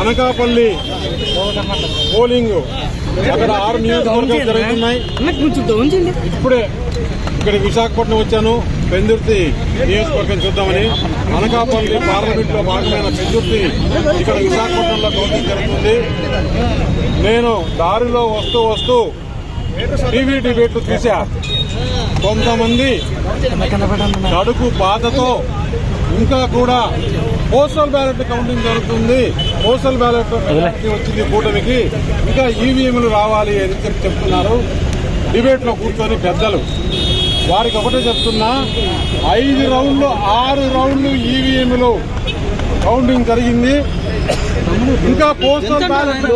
Anakapalli polling. అక్కడ ఆరు నియోజకవర్గాలు జరుగుతున్నాయి. ఇప్పుడే ఇక్కడ విశాఖపట్నం వచ్చాను. పెందుర్తి నియోజకవర్గం చూద్దామని. అనకాపల్లి పార్లమెంట్లో భాగమైన పెందుర్తి ఇక్కడ విశాఖపట్నంలో కౌంటింగ్ జరుగుతుంది. నేను దారిలో వస్తూ వస్తూ టీవీ డిబేట్లు చూసా కొంతమంది కడుపు బాధతో ఇంకా కూడా పోస్టల్ బ్యాలెట్ కౌంటింగ్ జరుగుతుంది. పోస్టల్ బ్యాలెట్ వచ్చింది కూటమికి. ఇంకా ఈవీఎంలు రావాలి అని చెప్పి చెప్తున్నారు. డిబేట్లో కూర్చొని పెద్దలు. వారికి ఒకటే చెప్తున్నా ఐదు రౌండ్లు ఆరు రౌండ్లు ఈవీఎంలు కౌంటింగ్ జరిగింది. ఇంకా postal ballot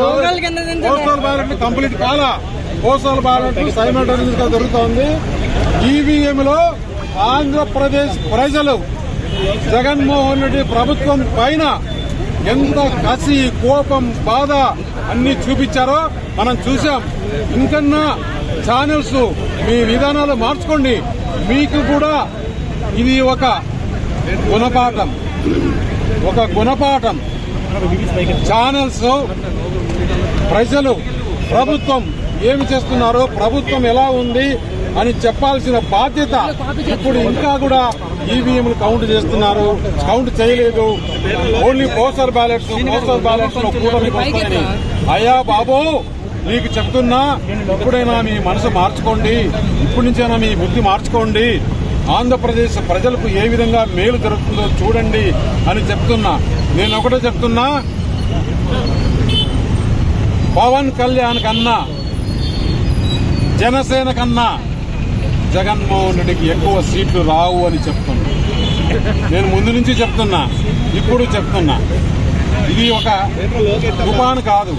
postal ballot complete కాలా. పోస్టల్ బ్యాలెట్ సైమల్టేనియస్గా జరుగుతోంది. ఈవీఎం లో ఆంధ్రప్రదేశ్ ప్రజలు జగన్మోహన్ రెడ్డి ప్రభుత్వం పైన ఎంత కసి కోపం బాధ అన్ని చూపించారో మనం చూసాం ఇంకన్నా ఛానల్స్ మీ విధానాలు మార్చుకోండి. మీకు కూడా ఇది ఒక గుణపాఠం. ఒక గుణపాఠం. ఛానల్స్ ప్రజలు ప్రభుత్వం ఏమి చేస్తున్నారో ప్రభుత్వం ఎలా ఉంది అని చెప్పాల్సిన బాధ్యత ఇప్పుడు ఇంకా కూడా ఈవీఎంలు కౌంట్ చేస్తున్నారు. కౌంట్ చేయలేదు. ఓన్లీ పోస్టల్ బ్యాలెట్స్ పోస్టల్ బ్యాలెట్స్లో కూడా అయ్యా బాబు మీకు చెప్తున్నా ఇప్పుడైనా మీ మనసు మార్చుకోండి. ఇప్పటి నుంచైనా మీ బుద్ధి మార్చుకోండి. ఆంధ్రప్రదేశ్ ప్రజలకు ఏ విధంగా మేలు జరుగుతుందో చూడండి అని చెప్తున్నా. నేను ఒకటే చెప్తున్నా. పవన్ కళ్యాణ్ కన్నా జనసేన కన్నా జగన్మోహన్ రెడ్డికి ఎక్కువ సీట్లు రావు అని చెప్తున్నా. నేను ముందు నుంచి చెప్తున్నా ఇప్పుడు చెప్తున్నా. ఇది ఒక తుఫాను కాదు.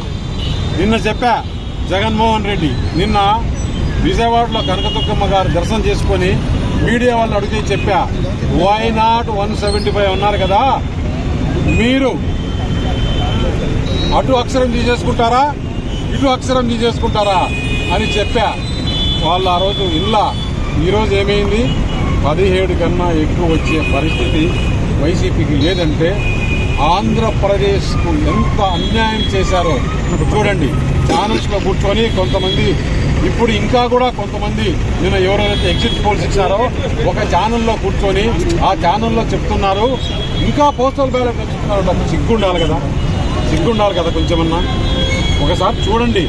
నిన్న చెప్పా జగన్మోహన్ రెడ్డి నిన్న విజయవాడలో కనకదుర్గమ్మ గారు దర్శనం చేసుకొని మీడియా వాళ్ళు అడిగితే చెప్పా why not one seventy five ఉన్నారు కదా? మీరు అటు అక్షరం తీసేసుకుంటారా? ఇటు అక్షరం తీసేసుకుంటారా? అని చెప్పా. వాళ్ళు ఆ రోజు ఇల్లా. ఈరోజు ఏమైంది? పదిహేడు కన్నా ఎక్కువ వచ్చే పరిస్థితి వైసీపీకి లేదంటే ఆంధ్రప్రదేశ్కు ఎంత అన్యాయం చేశారో చూడండి. ఛానల్స్లో కూర్చొని కొంతమంది ఇప్పుడు ఇంకా కూడా కొంతమంది నిన్న ఎవరైతే ఎగ్జిట్ పోల్స్ ఇచ్చారో ఒక ఛానల్లో కూర్చొని ఆ ఛానల్లో చెప్తున్నారు. ఇంకా పోస్టల్ బ్యాలెట్ చెప్తున్నారు సిగ్గుండాలి కదా. సిగ్గుండాలి కదా కొంచెమన్నా. ఒకసారి చూడండి.